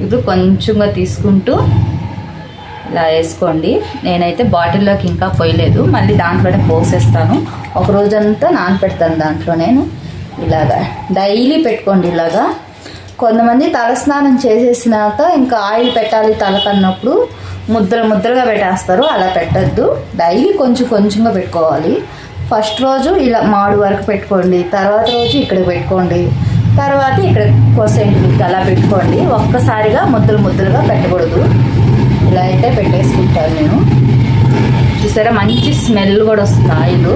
ఇప్పుడు కొంచెంగా తీసుకుంటూ ఇలా వేసుకోండి. నేనైతే బాటిల్లోకి ఇంకా పోయలేదు. మళ్ళీ దాంట్లోనే పోసేస్తాను. ఒక రోజంతా నానపెడతాను దాంట్లో నేను. ఇలాగా. డైలీ పెట్టుకోండి ఇలాగా. కొంతమంది తలస్నానం చేసేసినాక ఇంకా ఆయిల్ పెట్టాలి తలకన్నప్పుడు ముద్దలు ముద్దలుగా పెట్టేస్తారు. అలా పెట్టద్దు. డైలీ కొంచెం కొంచెంగా పెట్టుకోవాలి. ఫస్ట్ రోజు ఇలా మాడు వరకు పెట్టుకోండి. తర్వాత రోజు ఇక్కడ పెట్టుకోండి. తర్వాత ఇక్కడ కొసెంట్కి అలా పెట్టుకోండి. ఒక్కసారిగా ముద్దలు ముద్దలుగా పెట్టకూడదు. ఇలా అయితే పెట్టేసుకుంటాను నేను. చూసారా మంచి స్మెల్ కూడా వస్తుంది ఆయిల్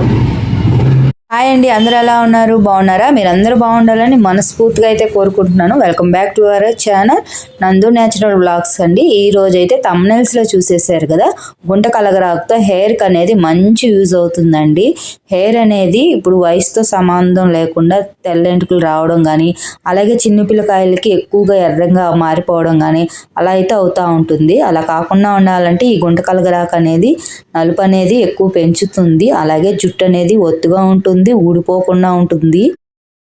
హాయ్ అండి అందరూ ఎలా ఉన్నారు? బాగున్నారా? మీరు అందరూ బాగుండాలని మనస్ఫూర్తిగా అయితే కోరుకుంటున్నాను. Welcome back to our channel నందు న్యాచురల్ బ్లాగ్స్ అండి. ఈ రోజు అయితే తమ్నెల్స్లో చూసేసారు కదా? గుంట కలగరాకుతో హెయిర్కి అనేది మంచి యూజ్ అవుతుందండి. హెయిర్ అనేది ఇప్పుడు వయసుతో సంబంధం లేకుండా తెల్లెంటుకలు రావడం కానీ అలాగే చిన్న పిల్లకాయలకి ఎక్కువగా ఎర్రంగా మారిపోవడం కానీ అలా అయితే అవుతూ ఉంటుంది. అలా కాకుండా ఉండాలంటే ఈ గుంట కలగరాకు అనేది నలుపు అనేది ఎక్కువ పెంచుతుంది. అలాగే జుట్టు అనేది ఒత్తుగా ఉంటుంది. ఊడిపోకుండా ఉంటుంది.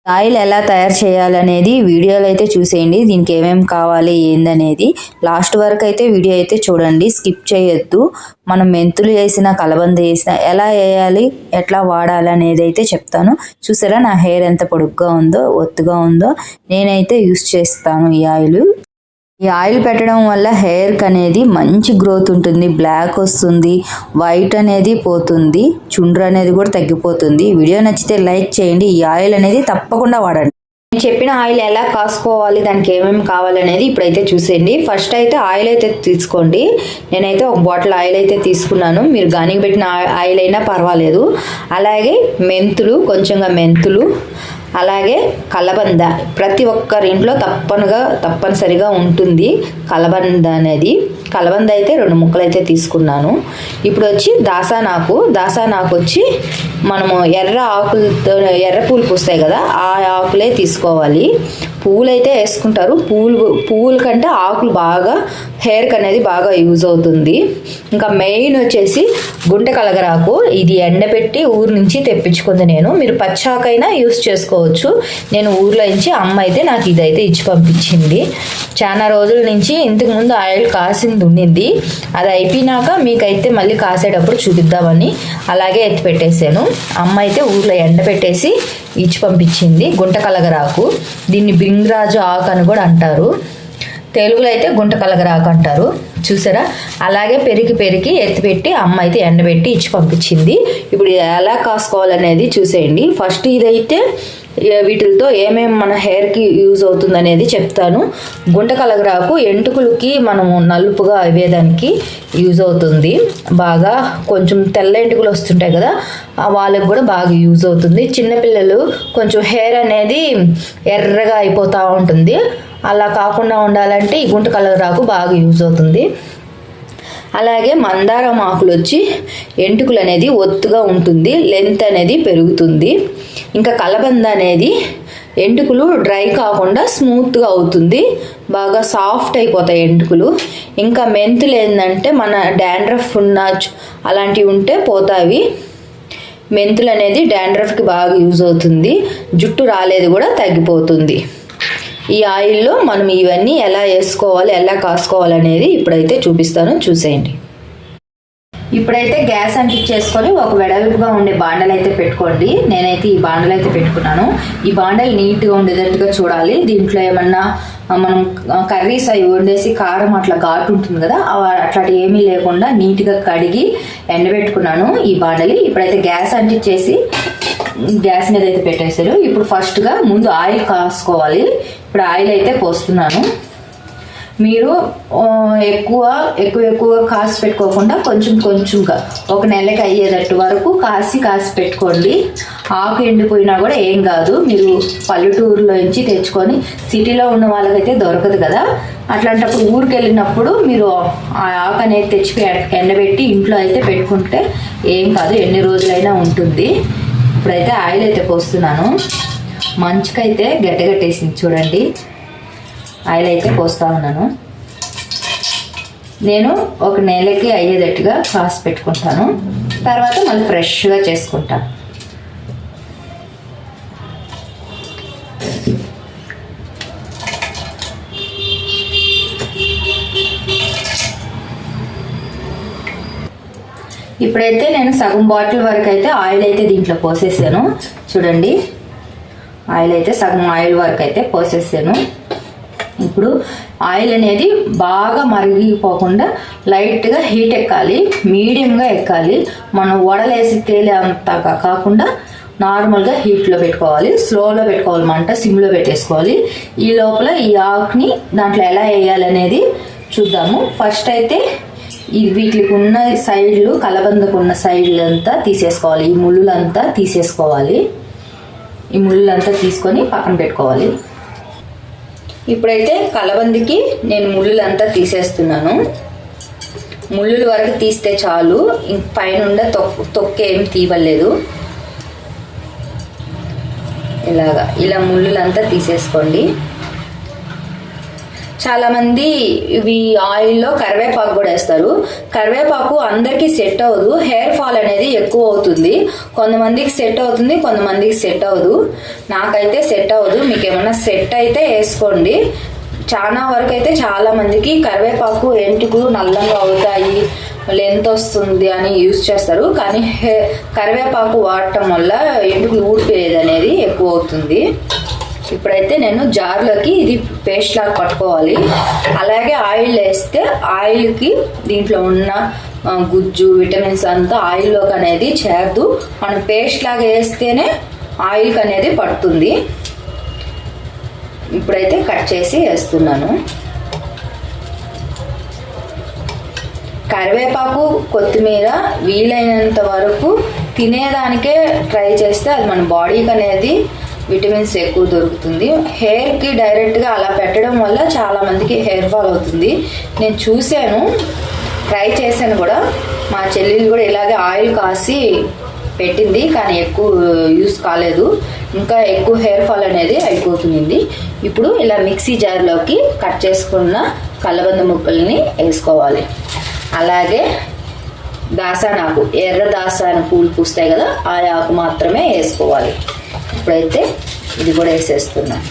ఆయిల్ ఎలా తయారు చేయాలనేది వీడియోలో అయితే చూసేయండి. దీనికి ఏమేమి కావాలి ఏందనేది. లాస్ట్ వరకు అయితే వీడియో అయితే చూడండి. స్కిప్ చేయొద్దు. మనం మెంతులు వేసిన కలబంద వేసిన ఎలా వేయాలి ఎట్లా వాడాలి అనేది అయితే చెప్తాను. చూసారా నా హెయిర్ ఎంత పొడుగ్గా ఉందో ఒత్తుగా ఉందో. నేనైతే యూస్ చేస్తాను ఈ ఆయిల్. ఈ ఆయిల్ పెట్టడం వల్ల హెయిర్కి అనేది మంచి గ్రోత్ ఉంటుంది బ్లాక్ వస్తుంది వైట్ అనేది పోతుంది చుండ్రు అనేది కూడా తగ్గిపోతుంది. వీడియో నచ్చితే లైక్ చేయండి. ఈ ఆయిల్ అనేది తప్పకుండా వాడండి. నేను చెప్పిన ఆయిల్ ఎలా కాసుకోవాలి దానికి ఏమేమి కావాలనేది ఇప్పుడైతే చూసేయండి. ఫస్ట్ అయితే ఆయిల్ అయితే తీసుకోండి. నేనైతే ఒక బాటిల్ ఆయిల్ అయితే తీసుకున్నాను. మీరు గానికి పెట్టిన ఆయిల్ అయినా పర్వాలేదు. అలాగే మెంతులు కొంచెంగా మెంతులు అలాగే కలబంద. ప్రతి ఒక్కరి ఇంట్లో తప్పనుగా తప్పనిసరిగా ఉంటుంది కలబంద అనేది. కలబంద అయితే రెండు ముక్కలు అయితే తీసుకున్నాను. ఇప్పుడు వచ్చి దాసానాకు దాసానాకు వచ్చి మనము ఎర్ర ఆకులతో ఎర్ర పూలు పూస్తాయి కదా ఆ ఆకులే తీసుకోవాలి. పూలైతే వేసుకుంటారు. పువ్వులు పువ్వుల కంటే ఆకులు బాగా హెయిర్కి అనేది బాగా యూజ్ అవుతుంది. ఇంకా మెయిన్ వచ్చేసి గుంట కలగరాకు. ఇది ఎండబెట్టి ఊరు నుంచి తెప్పించుకుంది నేను. మీరు పచ్చాకైనా యూస్ చేసుకోవచ్చు. నేను ఊర్లో నుంచి అమ్మ అయితే నాకు ఇదైతే ఇచ్చి పంపించింది. చాలా రోజుల నుంచి ఇంతకు ముందు ఆయిల్ కాసింది ఉండింది. అది అయిపోయినాక మీకైతే మళ్ళీ కాసేటప్పుడు చూపిద్దామని అలాగే ఎత్తి పెట్టేశాను. అమ్మ అయితే ఊర్లో ఎండబెట్టేసి ఇచ్చి పంపించింది గుంట కలగరాకు. దీన్ని బింగ్రాజు ఆకు అని కూడా అంటారు. తెలుగులో అయితే గుంట కలగరాకు అంటారు. చూసారా? అలాగే పెరిగి పెరిగి ఎత్తిపెట్టి అమ్మ అయితే ఎండబెట్టి ఇచ్చి పంపించింది. ఇప్పుడు ఎలా కాసుకోవాలనేది చూసేయండి. ఫస్ట్ ఇదైతే వీటితో ఏమేమి మన హెయిర్కి యూజ్ అవుతుంది అనేది చెప్తాను. గుంట కలగరాకు ఎంటుకలకి మనము నలుపుగా అయ్యేదానికి యూజ్ అవుతుంది. బాగా కొంచెం తెల్ల ఎంటుకలు వస్తుంటాయి కదా ఆ వాళ్ళకి కూడా బాగా యూజ్ అవుతుంది. చిన్నపిల్లలు కొంచెం హెయిర్ అనేది ఎర్రగా అయిపోతూ ఉంటుంది. అలా కాకుండా ఉండాలంటే ఈ గుంట కలగరాకు బాగా యూజ్ అవుతుంది. అలాగే మందారం ఆకులు వచ్చి ఎంటుకలు అనేది ఒత్తుగా ఉంటుంది లెంత్ అనేది పెరుగుతుంది. ఇంకా కలబంద అనేది ఎంటుకలు డ్రై కాకుండా స్మూత్గా అవుతుంది బాగా సాఫ్ట్ అయిపోతాయి ఎంటుకలు. ఇంకా మెంతులు ఏంటంటే మన డాండ్రఫ్ ఉన్న అలాంటివి ఉంటే పోతాయి. మెంతులు అనేది డాండ్రఫ్కి బాగా యూజ్ అవుతుంది జుట్టు రాలేదు కూడా తగ్గిపోతుంది. ఈ ఆయిల్లో మనం ఇవన్నీ ఎలా వేసుకోవాలి ఎలా కాసుకోవాలి అనేది ఇప్పుడైతే చూపిస్తాను. చూసేయండి. ఇప్పుడైతే గ్యాస్ అంటించేసుకొని ఒక వెడల్పుగా ఉండే బాండలు అయితే పెట్టుకోండి. నేనైతే ఈ బాండలు అయితే పెట్టుకున్నాను. ఈ బాండలు నీట్గా ఉండేటట్టుగా చూడాలి. దీంట్లో ఏమన్నా మనం కర్రీస్ అవి వండేసి కారం అట్లా ఘాటు ఉంటుంది కదా అట్లాంటి ఏమీ లేకుండా నీట్గా కడిగి ఎండబెట్టుకున్నాను ఈ బాండలి. ఇప్పుడైతే గ్యాస్ అంటించేసి గ్యాస్ మీద అయితే పెట్టేశారు. ఇప్పుడు ఫస్ట్గా ముందు ఆయిల్ కాసుకోవాలి. ఇప్పుడు ఆయిల్ అయితే పోస్తున్నాను. మీరు ఎక్కువ ఎక్కువ ఎక్కువ కాసి పెట్టుకోకుండా కొంచెం కొంచెంగా ఒక నెలకి అయ్యేటట్టు వరకు కాసి కాసి పెట్టుకోండి. ఆకు ఎండిపోయినా కూడా ఏం కాదు. మీరు పల్లెటూరులో నుంచి తెచ్చుకొని సిటీలో ఉన్న వాళ్ళకైతే దొరకదు కదా. అట్లాంటప్పుడు ఊరికి వెళ్ళినప్పుడు మీరు ఆ ఆకు అనేది తెచ్చి ఎండబెట్టి ఇంట్లో అయితే పెట్టుకుంటే ఏం కాదు. ఎన్ని రోజులైనా ఉంటుంది. ఇప్పుడైతే ఆయిల్ అయితే పోస్తున్నాను. మంచుకైతే గడ్డగట్టేసింది చూడండి. ఆయిల్ అయితే పోస్తా ఉన్నాను. నేను ఒక నెలకి అయ్యేటట్టుగా కాసి పెట్టుకుంటాను. తర్వాత మళ్ళీ ఫ్రెష్గా చేసుకుంటాను. ఇప్పుడైతే నేను సగం బాటిల్ వరకు అయితే ఆయిల్ అయితే దీంట్లో పోసేసాను. చూడండి. ఆయిల్ అయితే సగం ఆయిల్ వరకు అయితే పోసేసాను. ఇప్పుడు ఆయిల్ అనేది బాగా మరిగిపోకుండా లైట్గా హీట్ ఎక్కాలి. మీడియంగా ఎక్కాలి. మనం వడలేసి తేలే అంత కాకుండా నార్మల్గా హీట్లో పెట్టుకోవాలి. స్లోలో పెట్టుకోవాలి. మంట సిమ్లో పెట్టేసుకోవాలి. ఈ లోపల ఈ ఆకుని దాంట్లో ఎలా వేయాలనేది చూద్దాము. ఫస్ట్ అయితే వీటికి ఉన్న సైడ్లు కలబందకు ఉన్న సైడ్లంతా తీసేసుకోవాలి. ఈ ముళ్ళులంతా తీసేసుకోవాలి. ఈ ముళ్ళులంతా తీసుకొని పక్కన పెట్టుకోవాలి. ఇప్పుడైతే కలబందికి నేను ముళ్ళులంతా తీసేస్తున్నాను. ముళ్ళుల వరకు తీస్తే చాలు. పైన తొక్కు తొక్కే ఏం తీవలేదు ఇలాగా. ఇలా ముళ్ళులంతా తీసేసుకోండి. చాలామంది ఇవి ఆయిల్లో కరివేపాకు కూడా వేస్తారు. కరివేపాకు అందరికీ సెట్ అవ్వదు. హెయిర్ ఫాల్ అనేది ఎక్కువ అవుతుంది. కొంతమందికి సెట్ అవుతుంది కొంతమందికి సెట్ అవ్వదు. నాకైతే సెట్ అవ్వదు. మీకు ఏమన్నా సెట్ అయితే వేసుకోండి. చాలా వరకు అయితే చాలా మందికి కరివేపాకు ఎంటుకులు నల్లంగా అవుతాయి లెంత్ వస్తుంది అని యూజ్ చేస్తారు. కానీ కరివేపాకు వాడటం వల్ల ఎంటుకులు ఊడిపోయేది అనేది ఎక్కువ అవుతుంది. ఇప్పుడైతే నేను జార్లోకి ఇది పేస్ట్ లాగా పట్టుకోవాలి అలాగే ఆయిల్ వేస్తే ఆయిల్కి దీంట్లో ఉన్న గుజ్జు విటమిన్స్ అంతా ఆయిల్లోకి అనేది చేరదు. మనం పేస్ట్ లాగా వేస్తేనే ఆయిల్కి అనేది పడుతుంది. ఇప్పుడైతే కట్ చేసి వేస్తున్నాను. కరివేపాకు కొత్తిమీర వీలైనంత వరకు తినేదానికే ట్రై చేస్తే అది మన బాడీకి అనేది విటమిన్స్ ఎక్కువ దొరుకుతుంది. హెయిర్కి డైరెక్ట్గా అలా పెట్టడం వల్ల చాలా మందికి హెయిర్ ఫాల్ అవుతుంది. నేను చూశాను ట్రై చేశాను కూడా. మా చెల్లెలు కూడా ఇలాగే ఆయిల్ కాసి పెట్టింది కానీ ఎక్కువ యూస్ కాలేదు. ఇంకా ఎక్కువ హెయిర్ ఫాల్ అనేది అయిపోతుంది. ఇప్పుడు ఇలా మిక్సీ జార్లోకి కట్ చేసుకున్న కలబంద ముక్కల్ని వేసుకోవాలి. అలాగే దాసానాకు ఎర్ర దాసాన పూలు పూస్తాయి కదా ఆ ఆకు మాత్రమే వేసుకోవాలి. ఇప్పుడైతే ఇది కూడా వేసేస్తున్నాను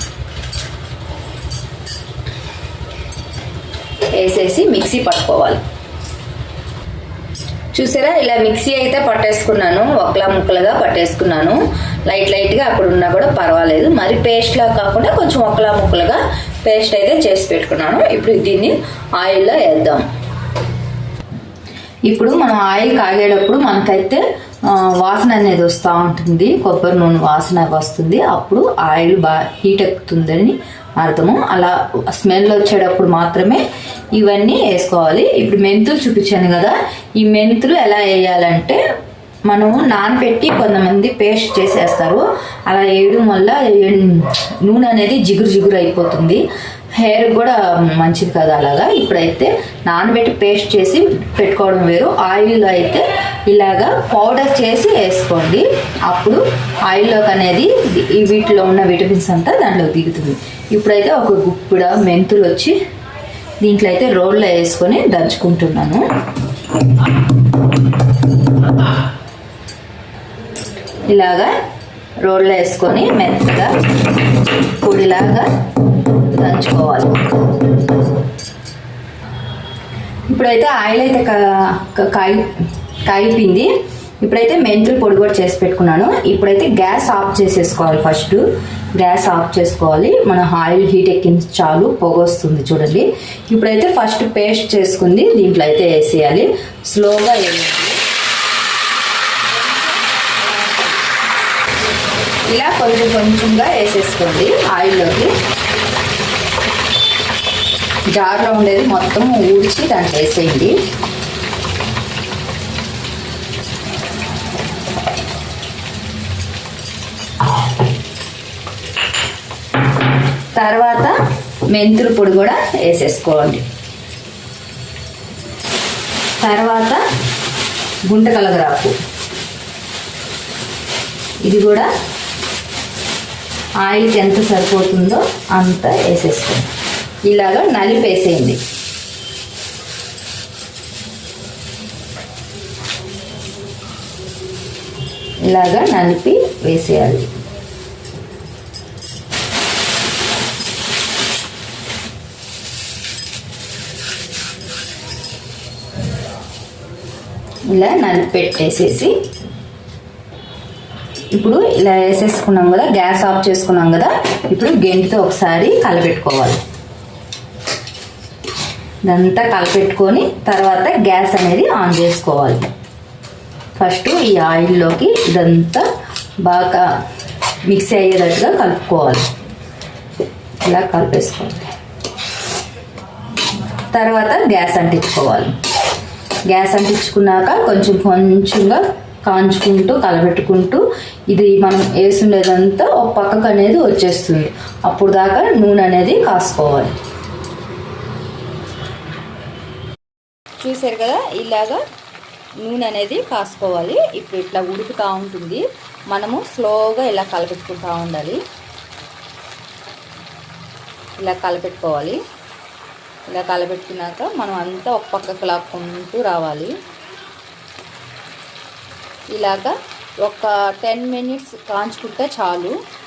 వేసేసి మిక్సీ పట్టుకోవాలి. చూసారా? ఇలా మిక్సీ అయితే పట్టేసుకున్నాను. ఒకలా ముక్కలుగా పట్టేసుకున్నాను. లైట్ లైట్గా అక్కడ ఉన్నా కూడా పర్వాలేదు. మరి పేస్ట్లా కాకుండా కొంచెం ఒకలా ముక్కలుగా పేస్ట్ అయితే చేసి పెట్టుకున్నాను. ఇప్పుడు దీన్ని ఆయిల్లో వేద్దాం. ఇప్పుడు మనం ఆయిల్ కాగేటప్పుడు మనకైతే వాసన అనేది వస్తూ ఉంటుంది. కొబ్బరి నూనె వాసన వస్తుంది. అప్పుడు ఆయిల్ బాగా హీట్ ఎక్కుతుందని అర్థము. అలా స్మెల్ వచ్చేటప్పుడు మాత్రమే ఇవన్నీ వేసుకోవాలి. ఇప్పుడు మెంతులు చూపించాను కదా. ఈ మెంతులు ఎలా వేయాలంటే మనము నానబెట్టి కొంతమంది పేస్ట్ చేసేస్తారు. అలా వేయడం వల్ల నూనె అనేది జిగురు జిగురు అయిపోతుంది. హెయిర్ కూడా మంచిది కదా అలాగా? ఇప్పుడైతే నానబెట్టి పేస్ట్ చేసి పెట్టుకోవడం వేరు. ఆయిల్లో అయితే ఇలాగా పౌడర్ చేసి వేసుకోండి. అప్పుడు ఆయిల్లోకి అనేది ఈ వీటిలో ఉన్న విటమిన్స్ అంతా దాంట్లో దిగుతుంది. ఇప్పుడైతే ఒక గుప్పిడ మెంతులు వచ్చి దీంట్లో అయితే రోల్లో వేసుకొని దంచుకుంటున్నాను. ఇలాగా రోల్లో వేసుకొని మెత్తగా పొడిలాగా దంచుకోవాలి ఇప్పుడైతే ఆయిల్ అయితే కాయి కాయిపింది ఇప్పుడైతే మెంతులు పొడి కూడా చేసి పెట్టుకున్నాను. ఇప్పుడైతే గ్యాస్ ఆఫ్ చేసేసుకోవాలి ఫస్ట్. గ్యాస్ ఆఫ్ చేసుకోవాలి. మన ఆయిల్ హీట్ ఎక్కిన చాలు పొగ వస్తుంది చూడండి. ఇప్పుడైతే ఫస్ట్ పేస్ట్ చేసుకుంది దీంట్లో అయితే వేసేయాలి. స్లోగా వేయాలి. ఇలా కొంచెం కొంచెంగా వేసేసుకోండి ఆయిల్లోకి. జార్లో ఉండేది మొత్తం ఊడ్చి దాంట్లో వేసేయండి. తర్వాత మెంతుల పొడి కూడా వేసేసుకోండి తర్వాత గుంట కలగరాకు ఇది కూడా ఆయిల్కి ఎంత సరిపోతుందో అంత వేసేసుకోండి. ఇలాగ నలిపేసేయండి ఇలాగా నలిపి వేసేయాలి. ఇలా నలిపి పెట్టేసేసి ఇప్పుడు ఇలా వేసేసుకున్నాం కదా గ్యాస్ ఆఫ్ చేసుకున్నాం కదా ఇప్పుడు గెంటితో ఒకసారి కలపెట్టుకోవాలి ఇదంతా కలపెట్టుకొని తర్వాత గ్యాస్ అనేది ఆన్ చేసుకోవాలి. ఫస్ట్ ఈ ఆయిల్లోకి ఇదంతా బాగా మిక్స్ అయ్యేటట్టుగా కలుపుకోవాలి. ఇలా కలిపేసుకోవాలి. తర్వాత గ్యాస్ అంటించుకోవాలి. గ్యాస్ అంటించుకున్నాక కొంచెం కొంచెంగా కాంచుకుంటూ కలబెట్టుకుంటూ ఇది మనం వేసుండేదంతా ఒక పక్కకు అనేది వచ్చేస్తుంది. అప్పుడు దాకా నూనె అనేది కాసుకోవాలి. చూసారు కదా ఇలాగా నూనె అనేది కాసుకోవాలి. ఇప్పుడు ఇట్లా ఉడుకుతూ ఉంటుంది. మనము స్లోగా ఇలా కలపెట్టుకుంటూ ఉండాలి. ఇలా కలపెట్టుకోవాలి. ఇలా కలపెట్టుకున్నాక మనం అంతా ఒక పక్కకు లాక్కుంటూ రావాలి. ఇలాగా ఒక టెన్ మినిట్స్ కాంచుకుంటే చాలు.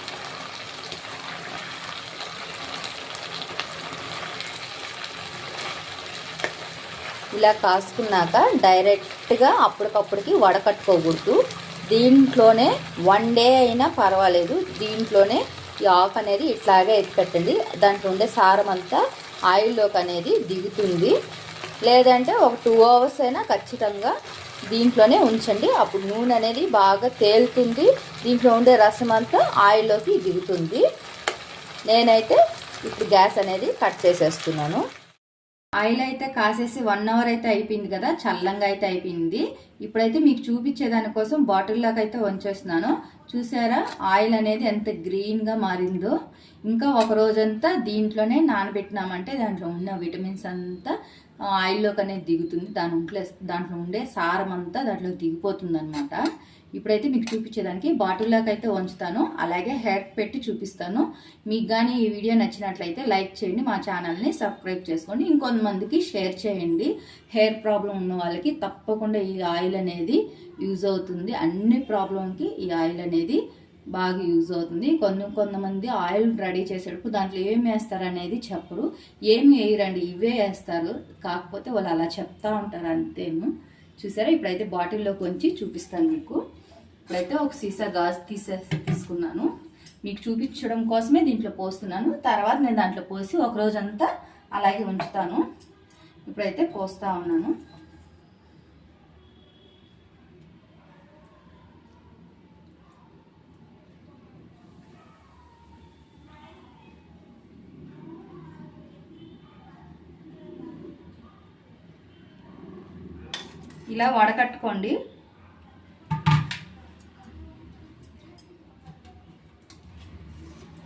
ఇలా కాసుకున్నాక డైరెక్ట్గా అప్పటికప్పటికి వడకట్టుకోకూడదు దీంట్లోనే వన్ డే అయినా పర్వాలేదు. దీంట్లోనే ఈ ఆఫ్ అనేది ఇట్లాగే ఎత్తిపెట్టండి దాంట్లో ఉండే సారం అంతా ఆయిల్లోకి అనేది దిగుతుంది. లేదంటే ఒక టూ అవర్స్ అయినా ఖచ్చితంగా దీంట్లోనే ఉంచండి. అప్పుడు నూనె అనేది బాగా తేలుతుంది. దీంట్లో ఉండే రసం అంతా ఆయిల్లోకి దిగుతుంది. నేనైతే ఇప్పుడు గ్యాస్ అనేది కట్ చేసేస్తున్నాను. ఆయిల్ అయితే కాసేసి వన్ అవర్ అయితే అయిపోయింది కదా చల్లంగా అయితే అయిపోయింది. ఇప్పుడైతే మీకు చూపించే దానికోసం బాటిల్లోకి అయితే వంచేస్తున్నాను. చూసారా? ఆయిల్ అనేది ఎంత గ్రీన్గా మారిందో. ఇంకా ఒక రోజంతా దీంట్లోనే నానబెట్టినామంటే దాంట్లో ఉన్న విటమిన్స్ అంతా ఆయిల్లోకి అనేది దిగుతుంది. దాని దాంట్లో ఉండే సారం అంతా దాంట్లో దిగిపోతుంది అనమాట ఇప్పుడైతే మీకు చూపించేదానికి బాటిల్లోకి అయితే ఉంచుతాను. అలాగే హెయిర్ పెట్టి చూపిస్తాను. మీకు కానీ ఈ వీడియో నచ్చినట్లయితే లైక్ చేయండి మా ఛానల్ని సబ్స్క్రైబ్ చేసుకోండి. ఇంకొంతమందికి షేర్ చేయండి. హెయిర్ ప్రాబ్లం ఉన్న వాళ్ళకి తప్పకుండా ఈ ఆయిల్ అనేది యూజ్ అవుతుంది. అన్ని ప్రాబ్లంకి ఈ ఆయిల్ అనేది బాగా యూజ్ అవుతుంది. కొన్ని కొంతమంది ఆయిల్ రెడీ చేసేటప్పుడు దాంట్లో ఏం వేస్తారు అనేది చెప్పరు. ఏమి వేయరండి ఇవే వేస్తారు. కాకపోతే వాళ్ళు అలా చెప్తా ఉంటారు అంతేను. చూసారా? ఇప్పుడైతే బాటిల్లో కొంచి చూపిస్తాను మీకు. ఇప్పుడైతే ఒక సీసా గాజు తీసే తీసుకున్నాను. మీకు చూపించడం కోసమే దీంట్లో పోస్తున్నాను. తర్వాత నేను దాంట్లో పోసి ఒక రోజంతా అలాగే ఉంచుతాను. ఇప్పుడైతే పోస్తా ఉన్నాను. ఇలా వడకట్టుకోండి.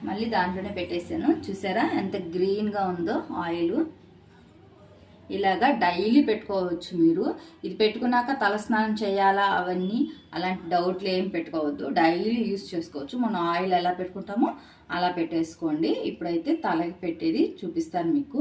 మళ్ళీ దాంట్లోనే పెట్టేసాను. చూసారా? ఎంత గ్రీన్గా ఉందో ఆయిల్. ఇలాగా డైలీ పెట్టుకోవచ్చు మీరు. ఇది పెట్టుకున్నాక తలస్నానం చేయాలా అవన్నీ అలాంటి డౌట్లు ఏం పెట్టుకోవద్దు. డైలీ యూస్ చేసుకోవచ్చు. మనం ఆయిల్ ఎలా పెట్టుకుంటామో అలా పెట్టేసుకోండి. ఇప్పుడైతే తలకి పెట్టేది చూపిస్తాను మీకు.